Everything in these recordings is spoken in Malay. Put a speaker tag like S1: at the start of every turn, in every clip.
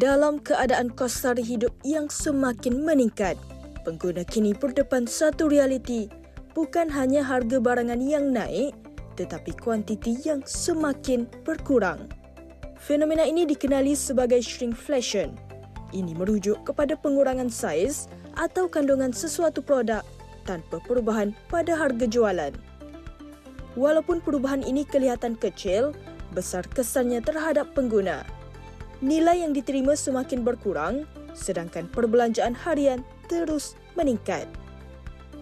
S1: Dalam keadaan kos sara hidup yang semakin meningkat, pengguna kini berdepan satu realiti, bukan hanya harga barangan yang naik, tetapi kuantiti yang semakin berkurang. Fenomena ini dikenali sebagai shrinkflation. Ini merujuk kepada pengurangan saiz atau kandungan sesuatu produk tanpa perubahan pada harga jualan. Walaupun perubahan ini kelihatan kecil, besar kesannya terhadap pengguna nilai yang diterima semakin berkurang sedangkan perbelanjaan harian terus meningkat.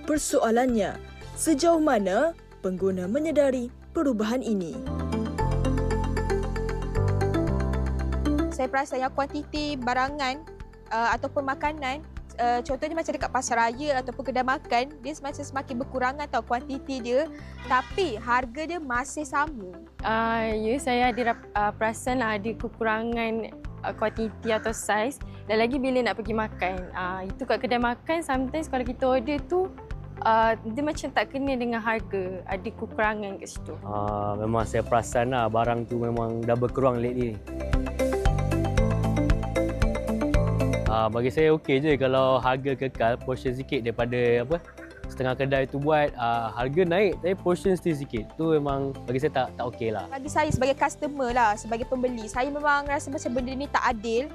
S1: Persoalannya, sejauh mana pengguna menyedari perubahan ini?
S2: Saya perasan yang kuantiti barangan uh, ataupun makanan uh, contohnya macam dekat pasar raya ataupun kedai makan dia semacam semakin berkurangan tau kuantiti dia tapi harga dia masih sama.
S3: Uh, ya, saya ada uh, perasan ada kekurangan uh, kuantiti atau saiz dan lagi bila nak pergi makan. Uh, itu kat kedai makan sometimes kalau kita order tu Uh, dia macam tak kena dengan harga ada kekurangan kat situ.
S4: Uh, memang saya perasan lah barang tu memang dah berkurang lately. Uh, bagi saya okey je kalau harga kekal portion sikit daripada apa setengah kedai tu buat uh, harga naik tapi portion still sikit. Tu memang bagi saya tak tak okey lah.
S2: Bagi saya sebagai customer lah, sebagai pembeli, saya memang rasa macam benda ni tak adil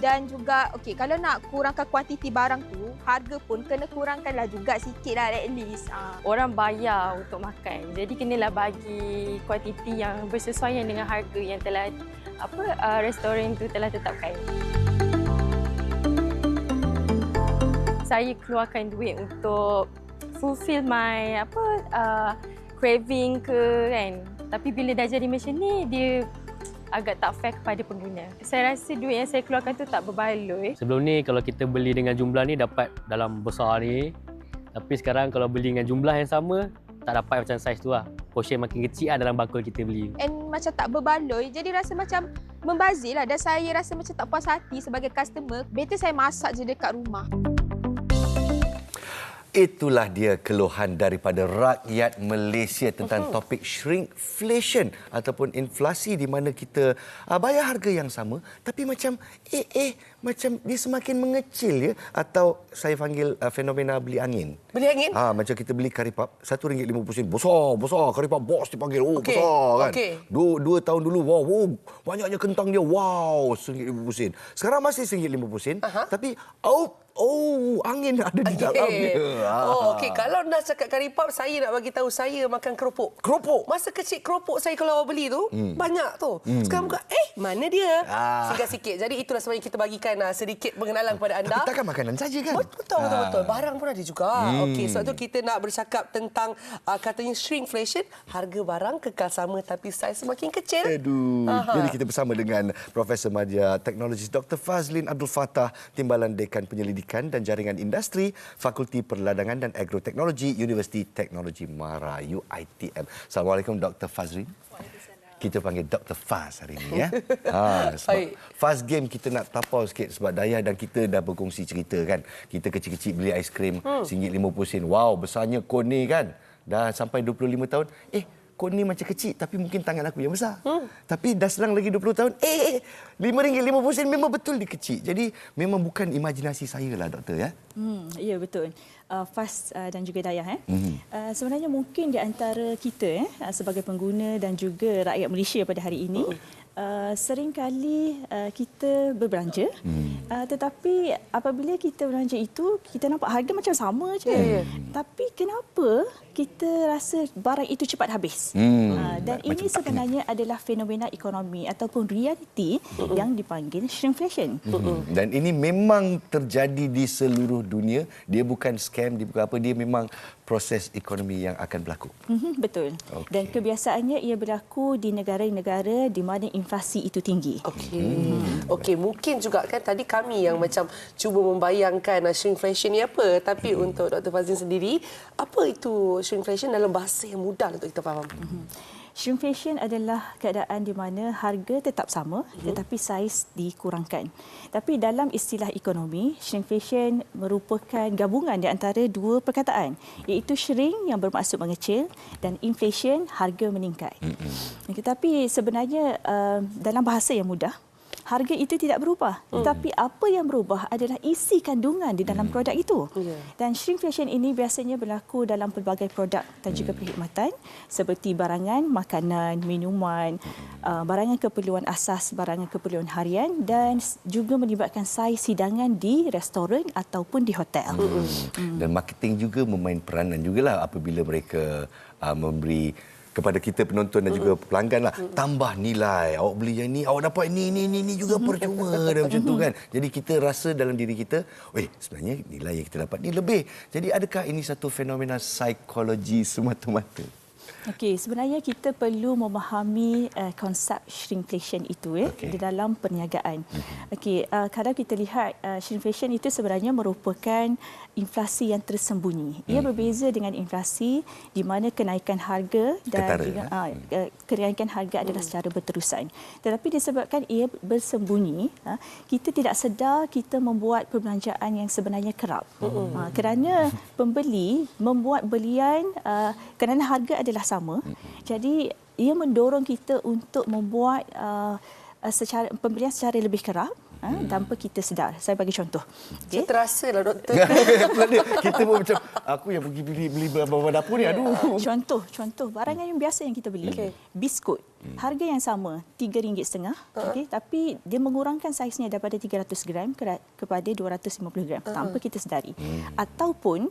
S2: dan juga okey kalau nak kurangkan kuantiti barang tu, harga pun kena kurangkanlah juga sikit lah at least. Uh.
S3: Orang bayar untuk makan. Jadi kenalah bagi kuantiti yang bersesuaian dengan harga yang telah apa uh, restoran tu telah tetapkan. Saya keluarkan duit untuk fulfill my apa uh, craving ke kan. Tapi bila dah jadi macam ni dia agak tak fair kepada pengguna. Saya rasa duit yang saya keluarkan tu tak berbaloi.
S4: Sebelum ni kalau kita beli dengan jumlah ni dapat dalam besar ni. Tapi sekarang kalau beli dengan jumlah yang sama tak dapat macam saiz tu lah. Portion makin kecil lah dalam bakul kita beli.
S2: And macam tak berbaloi jadi rasa macam membazir lah dan saya rasa macam tak puas hati sebagai customer. Better saya masak je dekat rumah.
S5: Itulah dia keluhan daripada rakyat Malaysia tentang uh-huh. topik shrinkflation ataupun inflasi di mana kita uh, bayar harga yang sama tapi macam eh eh macam dia semakin mengecil ya atau saya panggil uh, fenomena beli angin.
S6: Beli angin?
S5: Ah ha, macam kita beli karipap RM1.50 besar besar karipap bos dipanggil oh okay. besar kan. Okay. Dua, dua tahun dulu wow, wow banyaknya kentang dia wow RM1.50. Sekarang masih RM1.50 uh-huh. tapi out Oh, angin ada di okay. dalam dia.
S6: Oh, okey. Kalau nak cakap kari pop, saya nak bagi tahu saya makan keropok.
S5: Keropok?
S6: Masa kecil keropok saya kalau beli tu, hmm. banyak tu. Hmm. Sekarang buka, eh, mana dia? Ah. Sikit-sikit. Jadi itulah sebab kita bagikan uh, sedikit pengenalan kepada anda.
S5: Tapi takkan makanan saja kan?
S6: Betul, betul, betul, betul. Ah. Barang pun ada juga. Hmm. Okey, sebab tu kita nak bercakap tentang uh, katanya shrinkflation. Harga barang kekal sama tapi saiz semakin kecil.
S5: Aduh. Aha. Jadi kita bersama dengan Profesor Madya Teknologi Dr. Fazlin Abdul Fattah, Timbalan Dekan Penyelidikan Pendidikan dan Jaringan Industri, Fakulti Perladangan dan Agroteknologi, Universiti Teknologi Mara, UITM. Assalamualaikum Dr. Fazrin. Kita panggil Dr. Faz hari ini ya. Ha, sebab Faz game kita nak tapau sikit sebab Daya dan kita dah berkongsi cerita kan. Kita kecil-kecil beli aiskrim hmm. RM1.50. Wow, besarnya kon ni kan. Dah sampai 25 tahun. Eh, kon ni macam kecil tapi mungkin tangan aku yang besar. Hmm. Tapi dah selang lagi 20 tahun, eh RM5.50 sen memang betul dia kecil. Jadi memang bukan imajinasi saya lah doktor ya.
S7: Hmm, ya betul. Uh, Fas uh, dan juga Dayah eh. Hmm. Uh, sebenarnya mungkin di antara kita eh sebagai pengguna dan juga rakyat Malaysia pada hari ini hmm uh, seringkali uh, kita berbelanja hmm. uh, tetapi apabila kita belanja itu kita nampak harga macam sama je hmm. tapi kenapa kita rasa barang itu cepat habis hmm. uh, dan macam ini sebenarnya tak adalah fenomena ekonomi ataupun realiti hmm. yang dipanggil shrinkflation
S5: hmm. dan ini memang terjadi di seluruh dunia dia bukan scam dia bukan apa dia memang proses ekonomi yang akan berlaku.
S7: Mm-hmm, betul. Okay. Dan kebiasaannya ia berlaku di negara-negara di mana inflasi itu tinggi.
S6: Okey. Mm-hmm. Okey, mungkin juga kan tadi kami yang macam cuba membayangkan shrinkflation ni apa, tapi mm-hmm. untuk Dr. Fazin sendiri, apa itu shrinkflation dalam bahasa yang mudah untuk kita faham? Mm-hmm.
S7: Shrinkflation adalah keadaan di mana harga tetap sama hmm. tetapi saiz dikurangkan. Tapi dalam istilah ekonomi, shrinkflation merupakan gabungan di antara dua perkataan iaitu shrink yang bermaksud mengecil dan inflation harga meningkat. Hmm. Tetapi sebenarnya uh, dalam bahasa yang mudah harga itu tidak berubah. Hmm. Tetapi apa yang berubah adalah isi kandungan di dalam produk itu.
S6: Ya.
S7: Dan shrinkflation ini biasanya berlaku dalam pelbagai produk dan juga perkhidmatan seperti barangan, makanan, minuman, uh, barangan keperluan asas, barangan keperluan harian dan juga melibatkan saiz hidangan di restoran ataupun di hotel.
S5: Hmm. Dan marketing juga memain peranan jugalah apabila mereka uh, memberi kepada kita penonton dan juga pelanggan lah. Tambah nilai. Awak beli yang ni awak dapat ni ni ni ni juga percuma dan macam tu kan. Jadi kita rasa dalam diri kita weh sebenarnya nilai yang kita dapat ni lebih. Jadi adakah ini satu fenomena psikologi semata-mata
S7: Okey, sebenarnya kita perlu memahami uh, konsep shrinkflation itu ya
S5: Okey.
S7: di dalam perniagaan. Okey, uh, kalau kita lihat uh, shrinkflation itu sebenarnya merupakan inflasi yang tersembunyi. Ia berbeza dengan inflasi di mana kenaikan harga dan
S5: Ketara,
S7: juga,
S5: eh?
S7: uh, uh, kenaikan harga adalah secara berterusan. Tetapi disebabkan ia bersembunyi, uh, kita tidak sedar kita membuat perbelanjaan yang sebenarnya kerap. Uh, kerana pembeli membuat belian uh, kerana harga adalah sama. Jadi ia mendorong kita untuk membuat uh, uh, secara pembelian secara lebih kerap uh, tanpa kita sedar. Saya bagi contoh.
S6: Saya
S7: Okey.
S6: terasa lah doktor.
S5: kita pun macam aku yang pergi beli beli barang dapur ni aduh
S7: Contoh, contoh barangan yang biasa yang kita beli.
S6: Okey.
S7: Biskut. Harga yang sama, RM3.5. Okey, tapi dia mengurangkan saiznya daripada 300 gram ke- kepada 250 gram tanpa kita sedari. Ataupun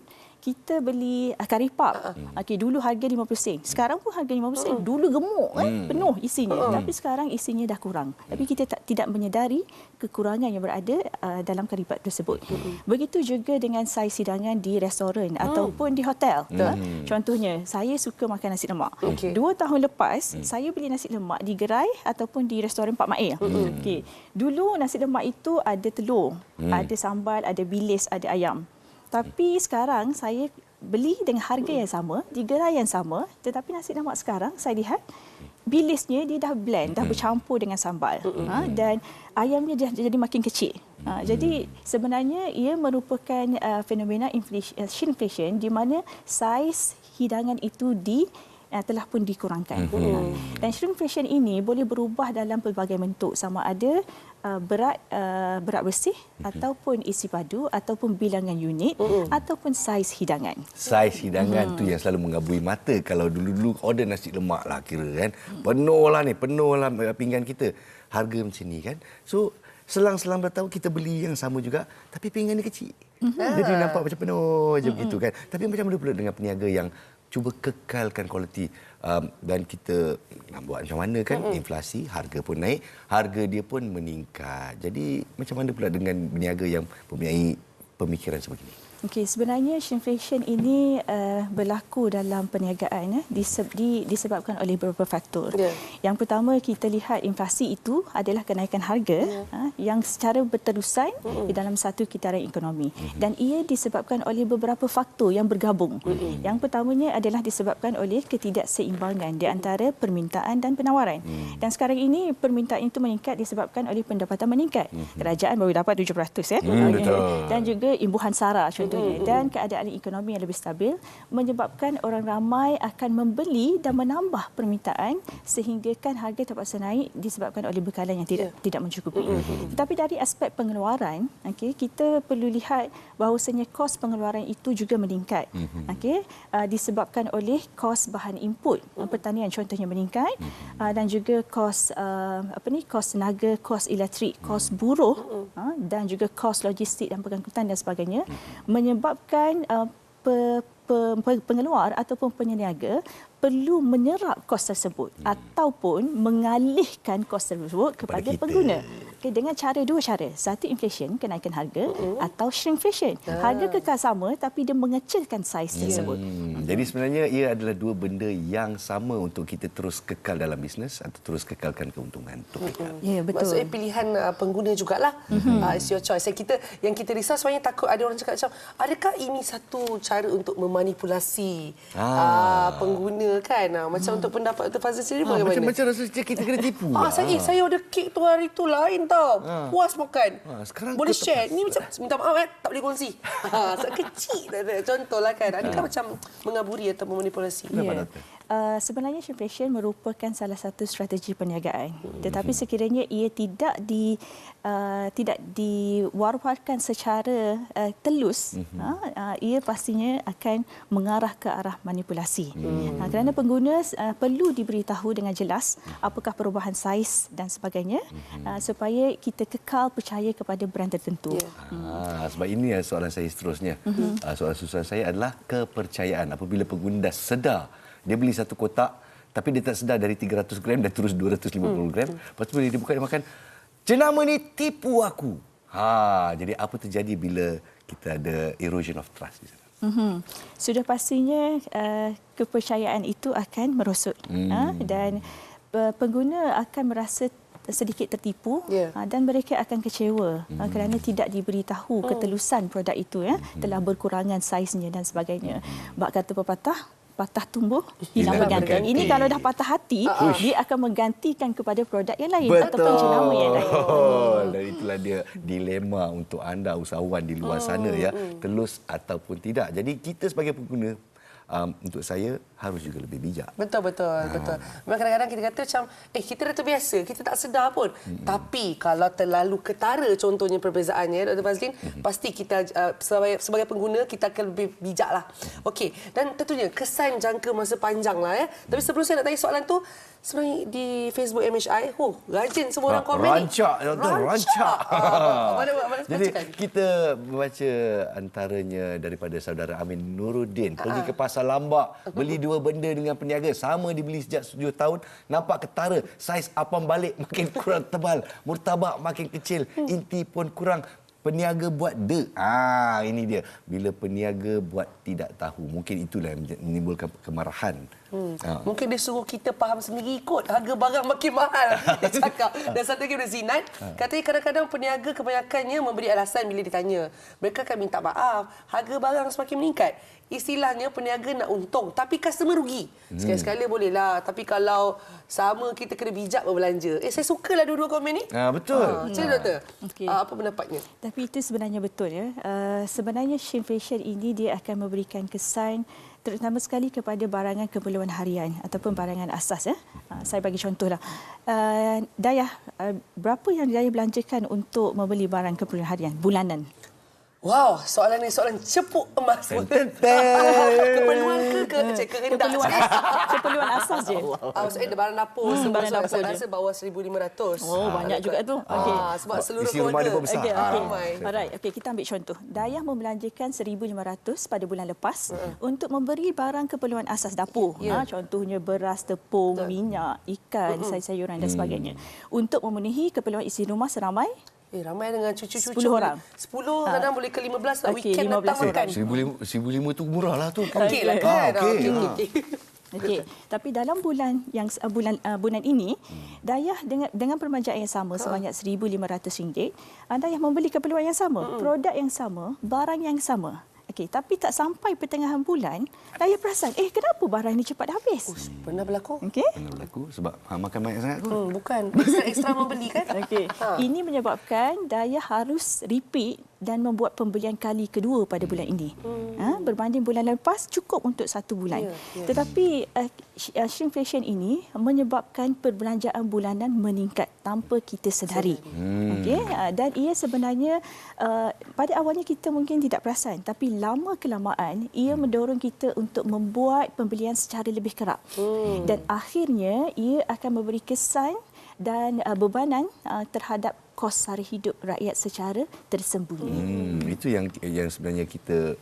S7: kita beli uh, kari pap. Okey, dulu harga 50 sen. Sekarang pun harga 50 sen. Dulu gemuk kan, penuh isinya. Tapi sekarang isinya dah kurang. Tapi kita tak, tidak menyedari kekurangan yang berada uh, dalam kari pap tersebut. Begitu juga dengan saiz hidangan di restoran ataupun di hotel. Ha? Contohnya, saya suka makan nasi lemak.
S6: Okey.
S7: Dua tahun lepas, saya beli nasi lemak di gerai ataupun di restoran Pak Mail. Okey. Dulu nasi lemak itu ada telur, ada sambal, ada bilis, ada ayam. Tapi sekarang saya beli dengan harga yang sama, di gerai yang sama, tetapi nasi lemak sekarang saya lihat bilisnya dia dah blend, dah bercampur dengan sambal. Ha, dan ayamnya dah jadi makin kecil. Ha, jadi sebenarnya ia merupakan uh, fenomena inflation, uh, shrinkflation di mana saiz hidangan itu di uh, telah pun dikurangkan. Mm-hmm. Dan shrinkflation ini boleh berubah dalam pelbagai bentuk. Sama ada uh, berat uh, berat bersih mm-hmm. ataupun isi padu ataupun bilangan unit mm-hmm. ataupun saiz hidangan.
S5: saiz hidangan tu yang selalu mengabui mata. Kalau dulu-dulu order nasi lemak lah kira kan? Penuh lah ni penuh lah pinggan kita. Harga macam ni kan? So selang-selang bertahun kita beli yang sama juga tapi pinggan ni kecil. Jadi nampak macam penuh je begitu kan? Tapi macam mana pula dengan peniaga yang cuba kekalkan kualiti um, dan kita nak buat macam mana kan inflasi harga pun naik harga dia pun meningkat. Jadi macam mana pula dengan peniaga yang mempunyai pemikiran sebegini
S7: Okey, sebenarnya shrinkflation ini uh, berlaku dalam perniagaan eh, diseb, di, disebabkan oleh beberapa faktor.
S6: Ya.
S7: Yang pertama kita lihat inflasi itu adalah kenaikan harga
S6: Ya.
S7: uh, yang secara berterusan di dalam satu kitaran ekonomi dan ia disebabkan oleh beberapa faktor yang bergabung. Yang pertamanya adalah disebabkan oleh ketidakseimbangan di antara permintaan dan penawaran. Dan sekarang ini permintaan itu meningkat disebabkan oleh pendapatan meningkat. Kerajaan baru dapat 7% ya.
S5: Hmm,
S7: Okey.
S5: betul.
S7: Dan juga imbuhan SARA contohnya dan keadaan ekonomi yang lebih stabil menyebabkan orang ramai akan membeli dan menambah permintaan sehinggakan harga terpaksa naik disebabkan oleh bekalan yang tidak tidak mencukupi. Tetapi dari aspek pengeluaran, okey, kita perlu lihat bahawasanya kos pengeluaran itu juga meningkat. Okey, uh, disebabkan oleh kos bahan input. Uh, pertanian contohnya meningkat. Uh, dan juga kos uh, apa ni kos tenaga, kos elektrik, kos buruh uh, dan juga kos logistik dan pengangkutan dan sebagainya menyebabkan uh, pe, pe, pe, pengeluar ataupun penyeniaga perlu menyerap kos tersebut ataupun mengalihkan kos tersebut kepada
S5: kita.
S7: pengguna. Okay, dengan cara dua cara. Satu inflation, kenaikan harga atau shrinkflation. Harga kekal sama tapi dia mengecilkan saiz tersebut.
S5: Hmm, jadi sebenarnya ia adalah dua benda yang sama untuk kita terus kekal dalam bisnes atau terus kekalkan keuntungan. Untuk kekal.
S7: Ya, betul.
S6: Maksudnya pilihan uh, pengguna jugalah. Mm-hmm. Uh, it's your choice. Yang kita yang kita risau sebenarnya takut ada orang cakap macam adakah ini satu cara untuk memanipulasi
S5: Ah.
S6: uh, pengguna kan? Uh, macam untuk pendapat Dr. Fazil sendiri
S5: Ah,
S6: bagaimana?
S5: macam macam rasa kita kena tipu.
S6: Ah, saya, eh, saya order kek tu hari tu lain tau. Puas makan.
S5: Ah, sekarang
S6: boleh share. Ni macam minta maaf eh, tak boleh kongsi. Ha, kecil. Contohlah kan. Adakah macam mengaburi atau memanipulasi?
S5: Kenapa, doktor?
S7: Uh, sebenarnya shrinkflation merupakan salah satu strategi perniagaan. Tetapi sekiranya ia tidak di uh, tidak diwar-warkan secara uh, telus, mm-hmm. uh, uh, ia pastinya akan mengarah ke arah manipulasi. Mm. Uh, kerana pengguna uh, perlu diberitahu dengan jelas apakah perubahan saiz dan sebagainya mm-hmm. uh, supaya kita kekal percaya kepada brand tertentu. Yeah.
S5: Ha, sebab ini soalan saya seterusnya. Mm-hmm. Uh, soalan susulan saya adalah kepercayaan. Apabila pengguna dah sedar dia beli satu kotak tapi dia tak sedar dari 300 gram dan terus 250 hmm. gram. Lepas tu bila dia buka dia makan, jenama ni tipu aku. Ha, jadi apa terjadi bila kita ada erosion of trust di sana?
S7: Mm-hmm. Sudah pastinya uh, kepercayaan itu akan merosot mm. uh, dan uh, pengguna akan merasa sedikit tertipu yeah. uh, dan mereka akan kecewa mm. uh, kerana tidak diberitahu mm. ketelusan produk itu ya mm. telah berkurangan saiznya dan sebagainya. Mm. Bak kata pepatah patah tumbuh hilang berganti. Ini kalau dah patah hati uh-huh. dia akan menggantikan kepada produk yang lain
S5: Betul.
S7: ataupun jenama yang lain.
S5: Dan itulah dia dilema untuk anda usahawan di luar sana ya, hmm. telus ataupun tidak. Jadi kita sebagai pengguna um, untuk saya harus juga lebih bijak.
S6: Betul betul ha. betul. Memang kadang-kadang kita kata macam eh kita dah terbiasa, kita tak sedar pun. Hmm. Tapi kalau terlalu ketara contohnya perbezaannya Dr. Fazlin, hmm. pasti kita uh, sebagai sebagai pengguna kita akan lebih bijaklah. Okey, dan tentunya kesan jangka masa panjang lah ya. Tapi sebelum saya nak tanya soalan tu, sebenarnya di Facebook MHI, oh, rajin semua orang komen
S5: rancak, ni. Rancak, rancak.
S6: mana, mana,
S5: Jadi kita baca antaranya daripada saudara Amin Nuruddin pergi ke pasar lambak beli dua benda dengan peniaga. Sama dibeli sejak 7 tahun. Nampak ketara saiz apam balik makin kurang tebal. Murtabak makin kecil. Inti pun kurang. Peniaga buat de. Ah ini dia. Bila peniaga buat tidak tahu mungkin itulah yang menimbulkan kemarahan
S6: Hmm. Ha. Mungkin dia suruh kita faham sendiri ikut harga barang makin mahal. Dia cakap. Dan satu lagi dari Zinat, ha. katanya kadang-kadang peniaga kebanyakannya memberi alasan bila ditanya. Mereka akan minta maaf, harga barang semakin meningkat istilahnya peniaga nak untung tapi customer rugi. Hmm. Sekali-sekala bolehlah tapi kalau sama kita kena bijak berbelanja. Eh saya sukalah dua-dua komen ni.
S5: Ha, betul. Ha,
S6: macam ha. doktor? Okay. Ha, apa pendapatnya?
S7: Tapi itu sebenarnya betul ya. Uh, sebenarnya shrinkflation ini dia akan memberikan kesan terutama sekali kepada barangan keperluan harian ataupun barangan asas ya. Uh, saya bagi contohlah. Uh, Dayah, uh, berapa yang Dayah belanjakan untuk membeli barang keperluan harian bulanan?
S6: Wow, soalan ni soalan cepuk emas. keperluan ke ke cek ke
S7: keperluan asas, keperluan asas je.
S6: Ah, maksudnya ada barang dapur hmm, semua barang dapur saya rasa bawah 1500.
S7: Oh, ah, banyak juga tu.
S6: Okey. Ah, sebab seluruh isi rumah dia
S5: pun besar.
S7: Okey, okey. Ah. Alright, okey kita ambil contoh. Dayah membelanjakan 1500 pada bulan lepas hmm. untuk memberi barang keperluan asas dapur. Yeah. Ha, contohnya beras, tepung, Betul. minyak, ikan, hmm. sayur-sayuran dan sebagainya. Untuk memenuhi keperluan isi rumah seramai
S6: Eh, ramai dengan cucu-cucu.
S7: 10 orang.
S6: 10 kadang ha. boleh ke 15 lah. Okay, Weekend 15 datang makan.
S5: 1,500 tu murah lah tu.
S6: Okey lah kan. Ah, okay. Okay.
S7: Okay. Okey, tapi dalam bulan yang uh, bulan uh, bulan ini, hmm. Dayah dengan dengan permanjaan yang sama sebanyak RM1,500, uh, Dayah membeli keperluan yang sama, hmm. produk yang sama, barang yang sama. Okey, tapi tak sampai pertengahan bulan, saya perasan, eh kenapa barang ini cepat habis? Oh,
S6: pernah berlaku.
S7: Okey.
S5: Pernah berlaku sebab ha, makan banyak sangat tu.
S6: Hmm, bukan, ekstra-ekstra membeli kan?
S7: Okey. Ha. Ini menyebabkan Daya harus repeat dan membuat pembelian kali kedua pada bulan ini. Hmm. Ha, berbanding bulan lepas cukup untuk satu bulan. Yeah, yeah. Tetapi uh, shrinkflation ini menyebabkan perbelanjaan bulanan meningkat tanpa kita sedari. Hmm. Okey, uh, dan ia sebenarnya uh, pada awalnya kita mungkin tidak perasan tapi lama kelamaan ia hmm. mendorong kita untuk membuat pembelian secara lebih kerap. Hmm. Dan akhirnya ia akan memberi kesan dan uh, bebanan uh, terhadap kos sara hidup rakyat secara tersembunyi.
S5: Hmm, itu yang yang sebenarnya kita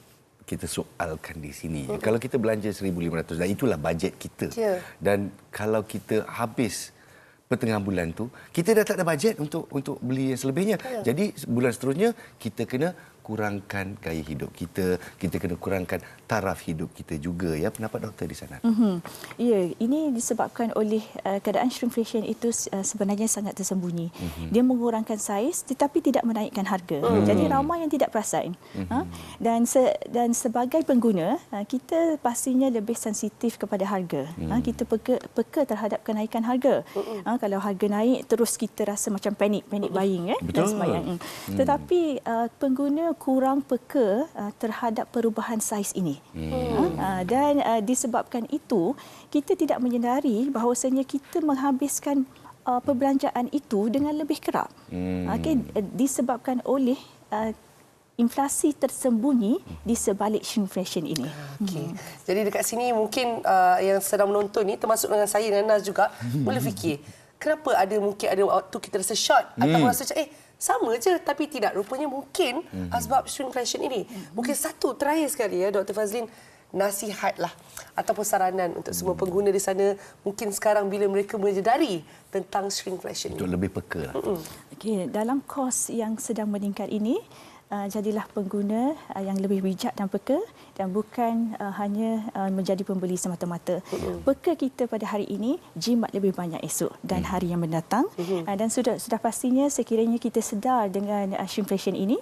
S5: kita soalkan di sini. Hmm. Kalau kita belanja 1500 dan itulah bajet kita. Yeah. Dan kalau kita habis pertengahan bulan tu, kita dah tak ada bajet untuk untuk beli yang selebihnya. Yeah. Jadi bulan seterusnya kita kena kurangkan gaya hidup kita, kita kena kurangkan taraf hidup kita juga ya. Pendapat doktor di sana?
S7: Mm-hmm. Ya, ini disebabkan oleh uh, keadaan shrinkflation itu uh, sebenarnya sangat tersembunyi. Mm-hmm. Dia mengurangkan saiz tetapi tidak menaikkan harga. Mm-hmm. Jadi ramai yang tidak perasan. Mm-hmm. Ha? Dan se- dan sebagai pengguna, uh, kita pastinya lebih sensitif kepada harga. Mm-hmm. Ha? Kita peka, peka terhadap kenaikan harga. Mm-hmm. Ha? Kalau harga naik terus kita rasa macam panik, panik buying eh
S5: Betul. dan
S7: sebagainya. Mm. Tetapi uh, pengguna kurang peka uh, terhadap perubahan saiz ini. Hmm. Uh, dan uh, disebabkan itu, kita tidak menyedari bahawasanya kita menghabiskan uh, perbelanjaan itu dengan lebih kerap. Hmm. Okay, disebabkan oleh uh, inflasi tersembunyi di sebalik shrinkflation ini.
S6: Okay. Hmm. Jadi dekat sini mungkin uh, yang sedang menonton ni termasuk dengan saya dan Naz juga boleh fikir kenapa ada mungkin ada waktu kita rasa short hmm. atau rasa macam eh sama je tapi tidak rupanya mungkin hmm. sebab shrinkflation ini. Mungkin satu terakhir sekali ya Dr Fazlin nasihatlah ataupun saranan untuk semua pengguna di sana mungkin sekarang bila mereka menyedari tentang shrinkflation
S5: untuk
S6: ini.
S5: lebih peka lah.
S7: Okey, dalam kos yang sedang meningkat ini uh, jadilah pengguna uh, yang lebih bijak dan peka dan bukan uh, hanya uh, menjadi pembeli semata-mata. Uh-huh. Peka kita pada hari ini jimat lebih banyak esok dan uh-huh. hari yang mendatang uh-huh. uh, dan sudah sudah pastinya sekiranya kita sedar dengan uh, shrinkflation ini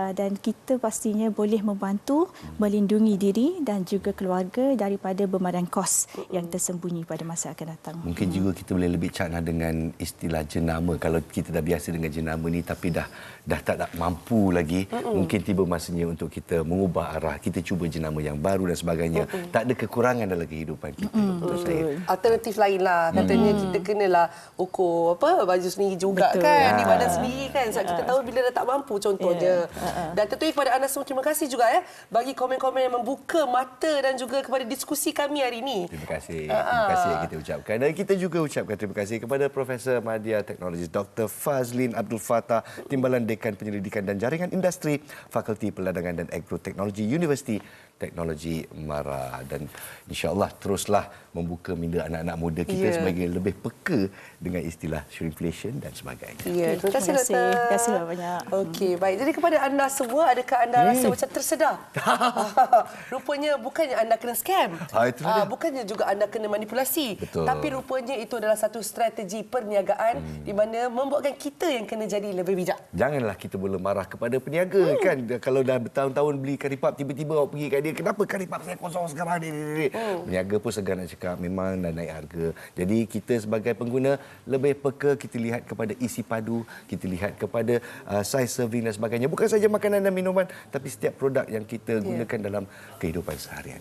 S7: uh, dan kita pastinya boleh membantu melindungi diri dan juga keluarga daripada bermadan kos uh-huh. yang tersembunyi pada masa akan datang.
S5: Mungkin juga kita boleh lebih cakna dengan istilah jenama kalau kita dah biasa dengan jenama ni tapi dah dah tak, tak mampu lagi uh-huh. mungkin tiba masanya untuk kita mengubah arah kita cuba jenama yang baru dan sebagainya. Mm-hmm. Tak ada kekurangan dalam kehidupan kita mm-hmm. untuk saya.
S6: Alternatif lain lah. Katanya mm-hmm. kita kenalah ukur apa baju sendiri juga Betul. kan. Ya. Di badan sendiri kan. Sebab kita tahu bila dah tak mampu contohnya. Yeah. Dan tentunya kepada anda semua terima kasih juga ya. Bagi komen-komen yang membuka mata dan juga kepada diskusi kami hari ini.
S5: Terima kasih. Uh-huh. Terima kasih yang kita ucapkan. Dan kita juga ucapkan terima kasih kepada Profesor Madya Teknologi Dr. Fazlin Abdul Fattah, Timbalan Dekan Penyelidikan dan Jaringan Industri, Fakulti Perdagangan dan Agroteknologi Universiti teknologi MARA dan insya-Allah teruslah membuka minda anak-anak muda kita yeah. sebagai lebih peka dengan istilah shrinkflation dan sebagainya.
S6: Ya, yeah. terima kasih doktor.
S7: Terima kasih banyak.
S6: Okey, baik. Jadi kepada anda semua adakah anda hmm. rasa macam tersedar? rupanya bukannya anda kena scam.
S5: Ha, itu uh,
S6: bukannya juga anda kena manipulasi.
S5: Betul.
S6: Tapi rupanya itu adalah satu strategi perniagaan hmm. di mana membuatkan kita yang kena jadi lebih bijak.
S5: Janganlah kita boleh marah kepada peniaga hmm. kan kalau dah bertahun-tahun beli karipap tiba-tiba awak pergi kat dia kenapa karipap saya kosong sekarang ni. Hmm. Peniaga pun segan nak cakap memang dah naik harga. Jadi kita sebagai pengguna lebih peka kita lihat kepada isi padu, kita lihat kepada uh, size serving dan sebagainya. Bukan saja makanan dan minuman tapi setiap produk yang kita yeah. gunakan dalam kehidupan seharian.